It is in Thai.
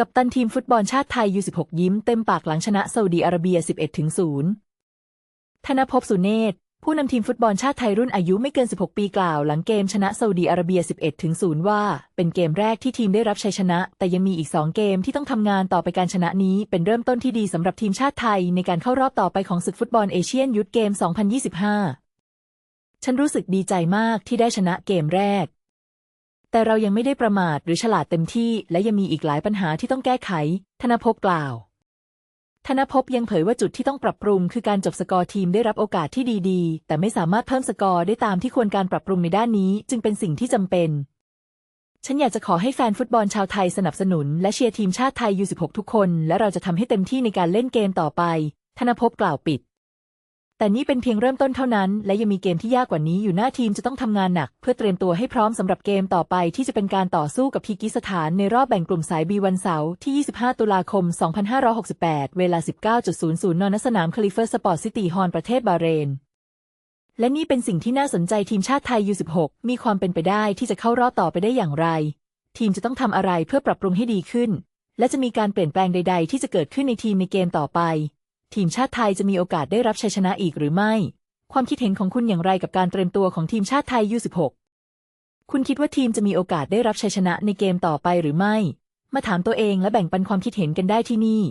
กัปตันทีมฟุตบอลชาติไทย U16 ยิ้มเต็มปากหลังชนะซาอุดีอาระเบีย 11-0ธนภพสุเนศผู้นำทีมฟุตบอลชาติไทยรุ่นอายุไม่เกิน 16 ปีกล่าวหลังเกมชนะซาอุดีอาระเบีย 11-0ว่า เป็นเกมแรกที่ทีมได้รับชัยชนะ แต่ยังมีอีก 2 เกมที่ต้องทำงานต่อไปการชนะนี้ เป็นเริ่มต้นที่ดีสำหรับทีมชาติไทยในการเข้ารอบต่อไปของศึกฟุตบอลเอเชียนยูทเกม 2025 ฉันรู้สึกดีใจมากที่ได้ชนะเกมแรก แต่เรายังไม่ได้ประมาทหรือฉลาดเต็มที่ และยังมีอีกหลายปัญหาที่ต้องแก้ไข ธนภพกล่าว ธนภพยังเผยว่าจุดที่ต้องปรับปรุง คือการจบสกอร์ทีมได้รับโอกาสที่ดีๆ แต่ไม่สามารถเพิ่มสกอร์ได้ตามที่ควรการปรับปรุงในด้านนี้ จึงเป็นสิ่งที่จำเป็นฉันอยากจะขอให้แฟนฟุตบอลชาวไทยสนับสนุน และเชียร์ทีมชาติไทย U16 ทุกคน และเราจะทำให้เต็มที่ในการเล่นเกมต่อไป ธนภพกล่าวปิด แต่นี่เป็นเพียงเริ่มต้นเท่านั้น และยังมีเกมที่ยากกว่านี้อยู่หน้าทีมจะต้องทำงานหนัก เพื่อเตรียมตัวให้พร้อมสำหรับเกมต่อไปที่จะเป็นการต่อสู้กับคีกิสถานในรอบแบ่งกลุ่มสายบีวันเสาร์ที่ 25 ตุลาคม 2568 เวลา 19.00 น ณ สนามคลิฟเฟอร์สปอร์ตซิตี้ฮอลประเทศบาเรนและนี่เป็นสิ่งที่น่าสนใจทีมชาติไทย U16 มีความเป็นไปได้ที่จะเข้ารอบต่อไปได้อย่างไร ทีมจะต้องทำอะไรเพื่อปรับปรุงให้ดีขึ้น และจะมีการเปลี่ยนแปลงใด ๆ ที่จะเกิดขึ้นในทีมในเกมต่อไป ทีมชาติไทยจะมีโอกาสได้รับชัยชนะอีกหรือไม่ ความคิดเห็นของคุณอย่างไรกับการเตรียมตัวของทีมชาติไทยยู16คุณคิดว่าทีมจะมีโอกาสได้รับชัยชนะในเกมต่อไปหรือไม่ มาถามตัวเองและแบ่งปันความคิดเห็นกันได้ที่นี่